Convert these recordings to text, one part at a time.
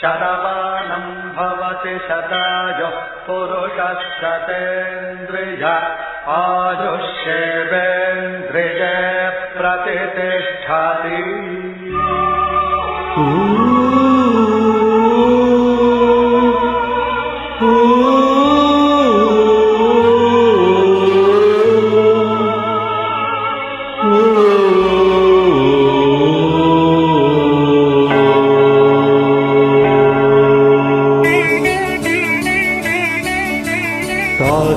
शतमानम् भवति शतायुः पुरुषशतेन्द्रिय आदुष्येवेन्द्रिये प्रतिष्ठति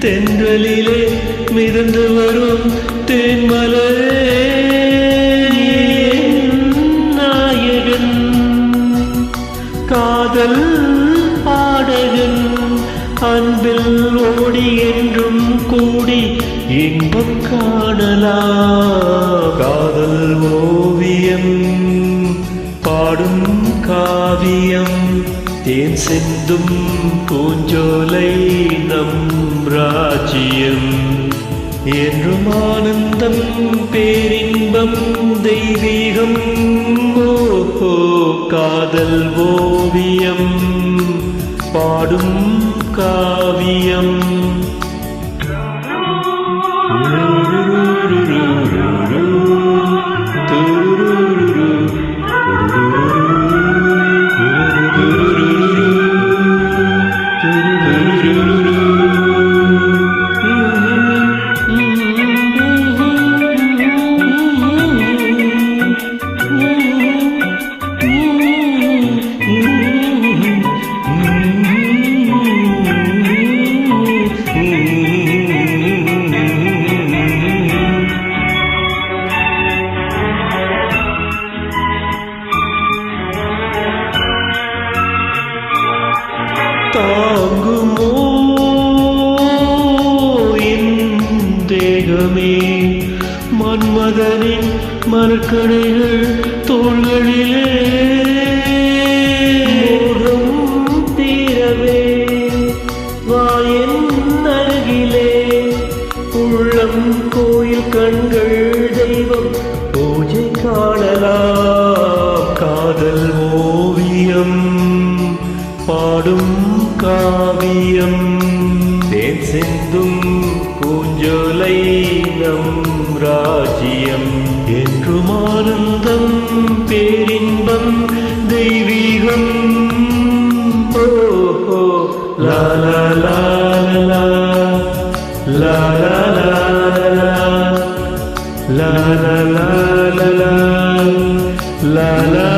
தென்றலிலே மிதந்து வரும் தேன்மலரே. காதல் பாடகன் அன்பில் ஓடி என்றும் கூடி இன்பம் காணலா. காதல் ஓவியம் பாடும் காவியம் தேன் செந்தும் பூஞ்சோலை நம் ராஜ்யம். என்றும் ஆனந்தம் பேரின்பம் தெய்வீகம் காதல் ஓவியம் பாடும் காவியம். மரக்கடைகள் தோள்களிலே. தீரவே வாயின் அருகிலே. உள்ளம் கோயில் கண்கள் தெய்வம் பூஜை காணலாம். காதல் ஓவியம் பாடும் காவியம். தேன் சிந்தும் பூஞ்சோலை நம் ராஜ்யம் என்றும் ஆனந்தம் பேரின்பம் தெய்வீகம் ஓஹோ லாலா லாலா லாலா லாலா லாலா லாலா